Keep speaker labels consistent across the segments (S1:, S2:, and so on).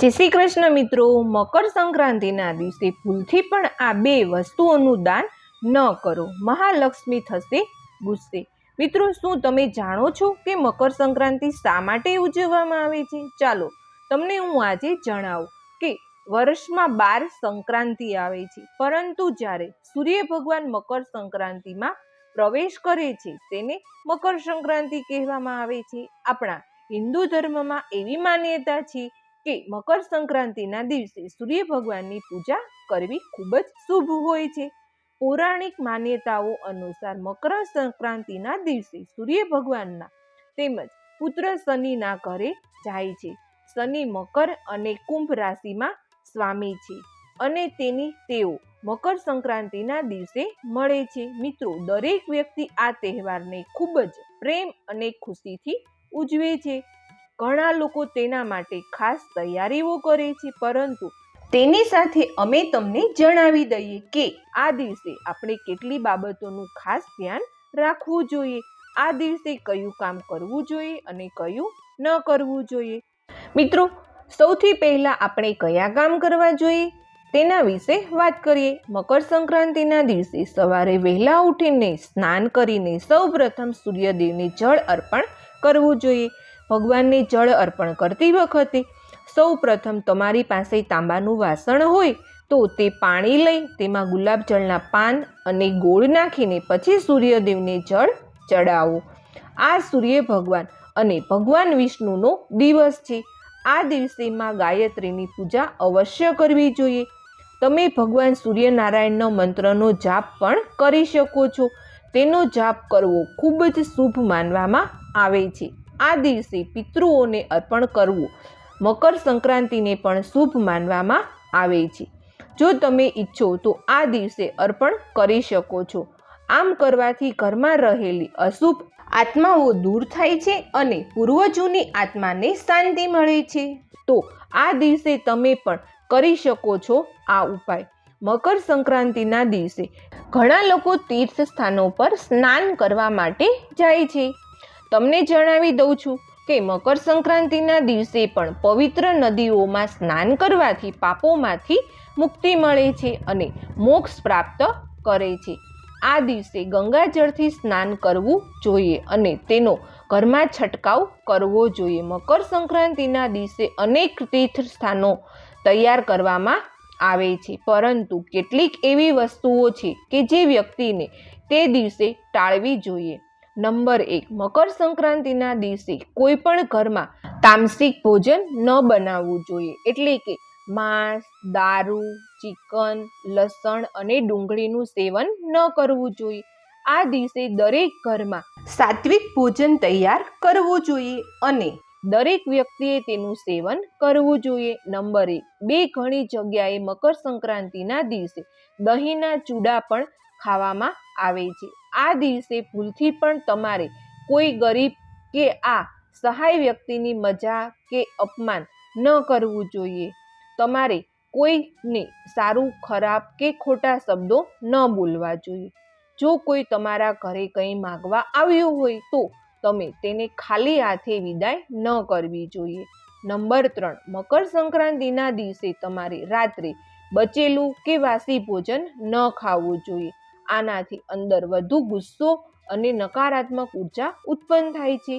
S1: જય શ્રી કૃષ્ણ મિત્રો. મકર સંક્રાંતિના દિવસે ભૂલથી પણ આ બે વસ્તુઓનું દાન ન કરો. મહાલક્ષ્મી થશે ગુસ્સે. મિત્રો, શું તમે જાણો છો કે મકર સંક્રાંતિ શા માટે ઉજવવામાં આવે છે? ચાલો તમને હું આજે જણાવું કે વર્ષમાં બાર સંક્રાંતિ આવે છે. પરંતુ જ્યારે સૂર્ય ભગવાન મકર સંક્રાંતિમાં પ્રવેશ કરે છે, તેને મકર સંક્રાંતિ કહેવામાં આવે છે. આપણા હિન્દુ ધર્મમાં એવી માન્યતા છે કે મકર સંક્રાંતિના દિવસે સૂર્ય ભગવાનની પૂજા કરવી ખૂબ જ શુભ હોય છે. પૌરાણિક માન્યતાઓ અનુસાર મકર સંક્રાંતિના દિવસે સૂર્ય ભગવાનના તેમજ પુત્ર શનિના ઘરે જાય છે. શનિ મકર અને કુંભ રાશિમાં સ્વામી છે અને તેની તેઓ મકર સંક્રાંતિના દિવસે મળે છે. મિત્રો, દરેક વ્યક્તિ આ તહેવારને ખૂબ જ પ્રેમ અને ખુશીથી ઉજવે છે. ઘણા લોકો તેના માટે ખાસ તૈયારીઓ કરે છે, પરંતુ તેની સાથે અમે તમને જણાવી દઈએ કે આ દિવસે આપણે કેટલી બાબતોનું ખાસ ધ્યાન રાખવું જોઈએ. આ દિવસે કયું કામ કરવું જોઈએ અને કયું ન કરવું જોઈએ. મિત્રો, સૌથી પહેલાં આપણે કયા કામ કરવા જોઈએ? તેના વિશે વાત કરીએ. મકર સંક્રાંતિના દિવસે સવારે વહેલા ઉઠીને સ્નાન કરીને સૌપ્રથમ સૂર્યદેવને જળ અર્પણ કરવું જોઈએ. ભગવાનને જળ અર્પણ કરતી વખતે સૌ પ્રથમ તમારી પાસે તાંબાનું વાસણ હોય તો તે પાણી લઈ તેમાં ગુલાબ જળના પાન અને ગોળ નાખીને પછી સૂર્યદેવને જળ ચડાવો. આ સૂર્ય ભગવાન અને ભગવાન વિષ્ણુનો દિવસ છે. આ દિવસે માં ગાયત્રીની પૂજા અવશ્ય કરવી જોઈએ. તમે ભગવાન સૂર્યનારાયણનો મંત્રનો જાપ પણ કરી શકો છો. તેનો જાપ કરવો ખૂબ જ શુભ માનવામાં આવે છે. આ દિવસે પિતૃઓને અર્પણ કરવું મકર સંક્રાંતિને પણ શુભ માનવામાં આવે છે. જો તમે ઈચ્છો તો આ દિવસે અર્પણ કરી શકો છો. આમ કરવાથી ઘરમાં રહેલી અશુભ આત્માઓ દૂર થાય છે અને પૂર્વજોની આત્માને શાંતિ મળે છે. તો આ દિવસે તમે પણ કરી શકો છો આ ઉપાય. મકર સંક્રાંતિના દિવસે ઘણા લોકો તીર્થ સ્થાનો પર સ્નાન કરવા માટે જાય છે. તમને જણાવી દઉં છું કે મકર સંક્રાંતિના દિવસે પણ પવિત્ર નદીઓમાં સ્નાન કરવાથી પાપોમાંથી મુક્તિ મળે છે અને મોક્ષ પ્રાપ્ત કરે છે. આ દિવસે ગંગાજળથી સ્નાન કરવું જોઈએ અને તેનો ઘરમાં છંટકાવ કરવો જોઈએ. મકર સંક્રાંતિના દિવસે અનેક તીર્થ સ્થાનો તૈયાર કરવામાં આવે છે, પરંતુ કેટલીક એવી વસ્તુઓ છે કે જે વ્યક્તિને તે દિવસે ટાળવી જોઈએ. નંબર એક, મકર સંક્રાંતિના દિવસે કોઈ પણ ઘરમાં તામસિક ભોજન ન બનાવવું જોઈએ. એટલે કે માંસ, દારૂ, ચિકન, લસણ અને ડુંગળીનું સેવન ન કરવું જોઈએ. આ દિવસે દરેક ઘરમાં સાત્વિક ભોજન તૈયાર કરવું જોઈએ અને દરેક વ્યક્તિએ તેનું સેવન કરવું જોઈએ. નંબર એક, બે ઘણી જગ્યાએ મકર સંક્રાંતિના દિવસે દહીંના ચૂડા પણ ખાવામાં આવે છે. આ દિવસે ભૂલથી પણ તમારે કોઈ ગરીબ કે આ સહાય વ્યક્તિની મજા કે અપમાન ન કરવું જોઈએ. તમારે કોઈને સારું, ખરાબ કે ખોટા શબ્દો ન બોલવા જોઈએ. જો કોઈ તમારા ઘરે કંઈ માગવા આવ્યું હોય તો તમે તેને ખાલી હાથે વિદાય ન કરવી જોઈએ. નંબર ત્રણ. મકર સંક્રાંતિના દિવસે તમારે રાત્રે બચેલું કે વાસી ભોજન ન ખાવું જોઈએ. આનાથી અંદર વધુ ગુસ્સો અને નકારાત્મક ઊર્જા ઉત્પન્ન થાય છે.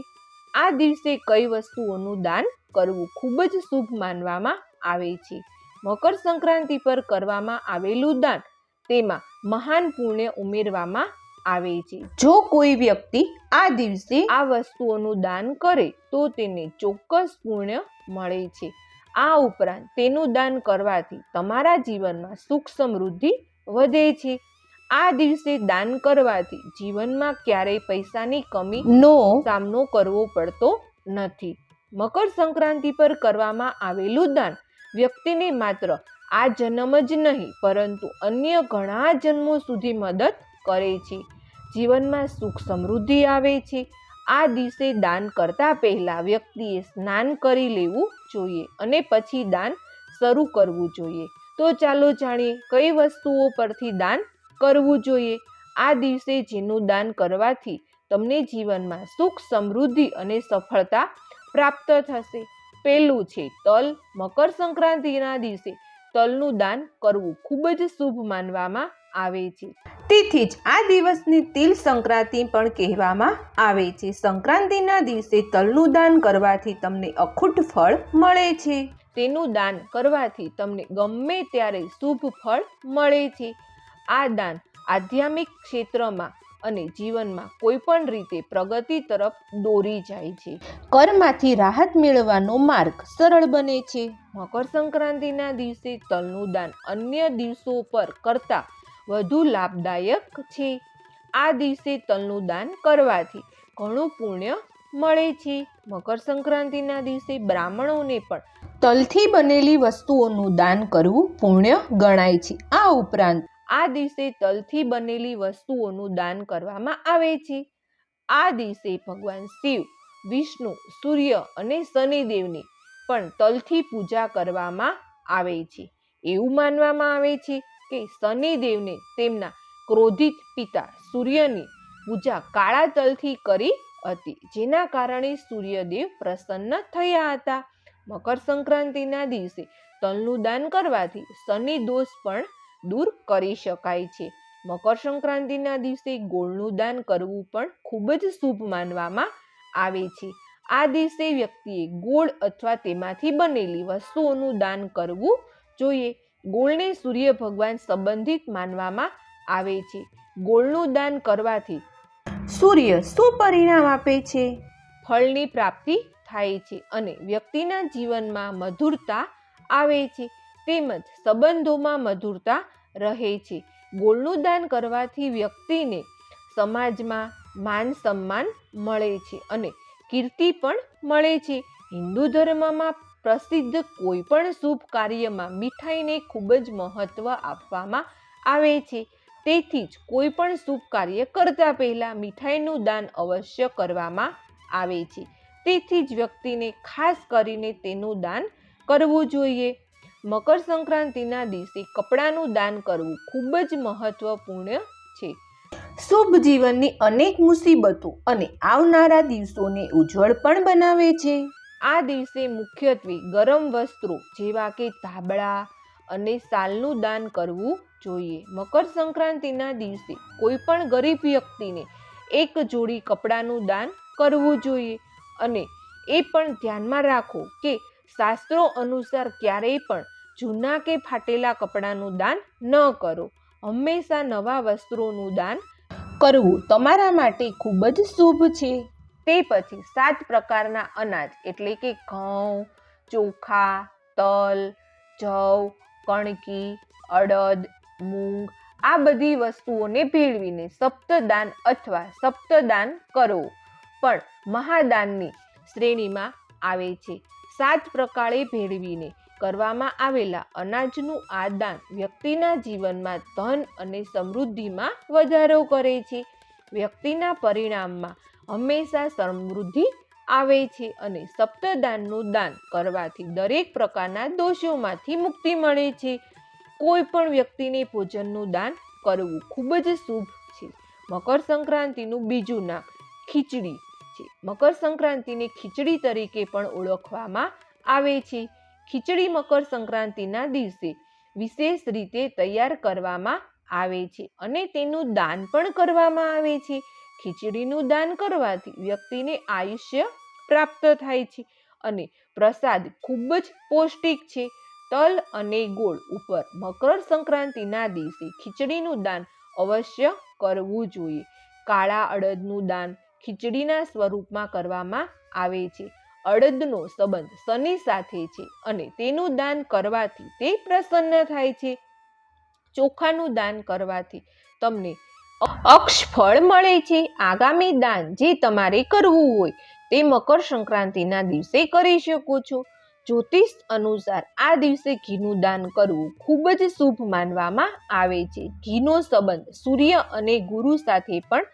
S1: આ દિવસે કઈ વસ્તુઓનું દાન કરવું ખૂબ જ શુભ માનવામાં આવે છે. મકર સંક્રાંતિ પર કરવામાં આવેલું દાન તેમાં મહાન પુણ્ય ઉમેરવામાં આવે છે. જો કોઈ વ્યક્તિ આ દિવસે આ વસ્તુઓનું દાન કરે તો તેને ચોક્કસ પુણ્ય મળે છે. આ ઉપરાંત તેનું દાન કરવાથી તમારા જીવનમાં સુખ સમૃદ્ધિ વધે છે. આ દિવસે દાન કરવાથી જીવનમાં ક્યારેય પૈસાની કમીનો સામનો કરવો પડતો નથી. મકર સંક્રાંતિ પર કરવામાં આવેલું દાન વ્યક્તિને માત્ર આ જન્મ જ નહીં પરંતુ અન્ય ઘણા જન્મો સુધી મદદ કરે છે. જીવનમાં સુખ સમૃદ્ધિ આવે છે. આ દિવસે દાન કરતા પહેલા વ્યક્તિએ સ્નાન કરી લેવું જોઈએ અને પછી દાન શરૂ કરવું જોઈએ. તો ચાલો જાણીએ કઈ વસ્તુઓ પરથી દાન કરવું જોઈએ. આ દિવસે જેનું દાન કરવાથી તમને જીવનમાં સુખ, સમૃદ્ધિ અને સફળતા પ્રાપ્ત થશે. પહેલું છે તલ. મકર સંક્રાંતિના દિવસે તલનું દાન કરવું ખૂબ જ શુભ માનવામાં આવે છે. તેથી જ આ દિવસની તિલ સંક્રાંતિ પણ કહેવામાં આવે છે. સંક્રાંતિના દિવસે તલનું દાન કરવાથી તમને અખૂટ ફળ મળે છે. તેનું દાન કરવાથી તમને ગમે ત્યારે શુભ ફળ મળે છે. આ દાન આધ્યાત્મિક ક્ષેત્રમાં અને જીવનમાં કોઈ પણ રીતે પ્રગતિ તરફ દોરી જાય છે. કરમાંથી રાહત મેળવવાનો માર્ગ સરળ બને છે. મકર સંક્રાંતિના દિવસે તલનું દાન અન્ય દિવસો પર કરતાં વધુ લાભદાયક છે. આ દિવસે તલનું દાન કરવાથી ઘણું પુણ્ય મળે છે. મકર સંક્રાંતિના દિવસે બ્રાહ્મણોને પણ તલથી બનેલી વસ્તુઓનું દાન કરવું પુણ્ય ગણાય છે. આ ઉપરાંત આ દિવસે તલથી બનેલી વસ્તુઓનું દાન કરવામાં આવે છે. આ દિવસે ભગવાન શિવ, વિષ્ણુ, સૂર્ય અને શનિદેવની પણ તલથી પૂજા કરવામાં આવે છે. એવું માનવામાં આવે છે કે શનિદેવને તેમના ક્રોધિત પિતા સૂર્યની પૂજા કાળા તલથી કરી હતી, જેના કારણે સૂર્યદેવ પ્રસન્ન થયા હતા. મકર સંક્રાંતિના દિવસે તલનું દાન કરવાથી શનિ દોષ પણ દૂર કરી શકાય છે. મકર સંક્રાંતિના દિવસે ગોળનું દાન કરવું પણ ખૂબ જ શુભ માનવામાં આવે છે. આ દિવસે વ્યક્તિએ ગોળ અથવા તેમાંથી બનેલી વસ્તુઓનું દાન કરવું જોઈએ. ગોળને સૂર્ય ભગવાન સંબંધિત માનવામાં આવે છે. ગોળનું દાન કરવાથી સૂર્ય શું પરિણામ આપે છે? ફળની પ્રાપ્તિ થાય છે અને વ્યક્તિના જીવનમાં મધુરતા આવે છે. તેમજ સંબંધોમાં મધુરતા રહે છે. ગોળનું દાન કરવાથી વ્યક્તિને સમાજમાં માન સન્માન મળે છે અને કીર્તિ પણ મળે છે. હિન્દુ ધર્મમાં પ્રસિદ્ધ કોઈ પણ શુભ કાર્યમાં મીઠાઈને ખૂબ જ મહત્વ આપવામાં આવે છે. તેથી જ કોઈ પણ શુભ કાર્ય કરતા પહેલા મીઠાઈનું દાન અવશ્ય કરવામાં આવે છે. તેથી જ વ્યક્તિને ખાસ કરીને તેનું દાન કરવું જોઈએ. મકર સંક્રાંતિના દિવસે કપડાનું દાન કરવું ખૂબ જ મહત્વપૂર્ણ છે. શુભ જીવનની અનેક મુસીબતો અને આવનારા દિવસોને ઉજ્જવળ પણ બનાવે છે. આ દિવસે મુખ્યત્વે ગરમ વસ્ત્રો જેવા કે ધાબળા અને સાલનું દાન કરવું જોઈએ. મકર સંક્રાંતિના દિવસે કોઈ પણ ગરીબ વ્યક્તિને એક જોડી કપડાનું દાન કરવું જોઈએ અને એ પણ ધ્યાનમાં રાખો કે શાસ્ત્રો અનુસાર ક્યારેય પણ જૂના કે ફાટેલા કપડાનું દાન ન કરો. હંમેશા નવા વસ્ત્રોનું દાન કરવું તમારા માટે ખૂબ જ શુભ છે. તે પછી સાત પ્રકારના અનાજ એટલે કે ઘઉં, ચોખા, તલ, જવ, કણકી, અડદ, મૂંગ આ બધી વસ્તુઓને ભેળવીને સપ્તદાન અથવા સપ્તદાન કરો. પણ મહાદાનની શ્રેણીમાં આવે છે. સાત પ્રકારે ભેળવીને કરવામાં આવેલા અનાજનું આ દાન વ્યક્તિના જીવનમાં ધન અને સમૃદ્ધિમાં વધારો કરે છે. વ્યક્તિના પરિણામમાં હંમેશા સમૃદ્ધિ આવે છે અને સપ્તદાનનું દાન કરવાથી દરેક પ્રકારના દોષોમાંથી મુક્તિ મળે છે. કોઈ પણ વ્યક્તિને ભોજનનું દાન કરવું ખૂબ જ શુભ છે. મકર સંક્રાંતિનું બીજું નામ ખીચડી છે. મકર સંક્રાંતિને ખીચડી તરીકે પણ ઓળખવામાં આવે છે. ખીચડી મકર સંક્રાંતિના દિવસે વિશેષ રીતે તૈયાર કરવામાં આવે છે અને તેનું દાન પણ કરવામાં આવે છે. ખીચડીનું દાન કરવાથી વ્યક્તિને આયુષ્ય પ્રાપ્ત થાય છે અને પ્રસાદ ખૂબ જ પૌષ્ટિક છે. તલ અને ગોળ ઉપર મકર સંક્રાંતિના દિવસે ખીચડીનું દાન અવશ્ય કરવું જોઈએ. કાળા અડદનું દાન ખીચડીના સ્વરૂપમાં કરવામાં આવે છે. અડદનો સંબંધ શનિ સાથે છે અને તેનું દાન કરવાથી તે પ્રસન્ન થાય છે. ચોખાનું દાન કરવાથી તમને અક્ષ ફળ મળે છે. આગામી દાન જે તમારે કરવું હોય તે મકર સંક્રાંતિના દિવસે કરી શકો છો. જ્યોતિષ અનુસાર આ દિવસે ઘીનું દાન કરવું ખૂબ જ શુભ માનવામાં આવે છે. ઘીનો સંબંધ સૂર્ય અને ગુરુ સાથે પણ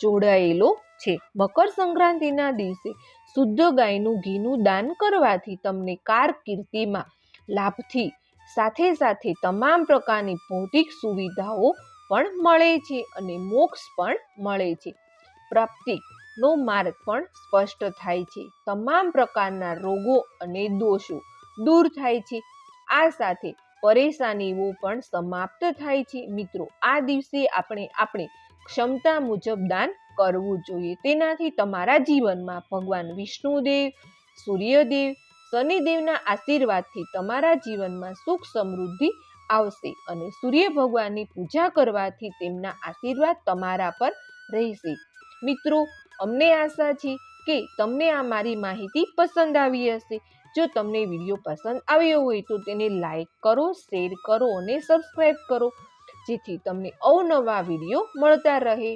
S1: જોડાયેલો છે. મકર સંક્રાંતિના દિવસે શુદ્ધ ગાયનું ઘીનું દાન કરવાથી તમને કારકિર્દીમાં લાભથી સાથે સાથે તમામ પ્રકારની ભૌતિક સુવિધાઓ પણ મળે છે અને મોક્ષ પણ મળે છે. પ્રાપ્તિ નો માર્ગ પણ સ્પષ્ટ થાય છે. તમામ પ્રકારના રોગો અને દોષો દૂર થાય છે. આ સાથે પરેશાનીઓ પણ સમાપ્ત થાય છે. મિત્રો, આ દિવસે આપણે આપણે ક્ષમતા મુજબ દાન કરવું જોઈએ. તેનાથી તમારા જીવનમાં ભગવાન વિષ્ણુદેવ, સૂર્યદેવ, શનિદેવના આશીર્વાદથી તમારા જીવનમાં સુખ સમૃદ્ધિ આવશે અને સૂર્ય ભગવાનની પૂજા કરવાથી તેમના આશીર્વાદ તમારા પર રહેશે. મિત્રો, અમને આશા છે કે તમને આ મારી માહિતી પસંદ આવી હશે. જો તમને વીડિયો પસંદ આવ્યો હોય તો તેને લાઈક કરો, શેર કરો અને સબસ્ક્રાઈબ કરો, જેથી તમને અવનવા વીડિયો મળતા રહે.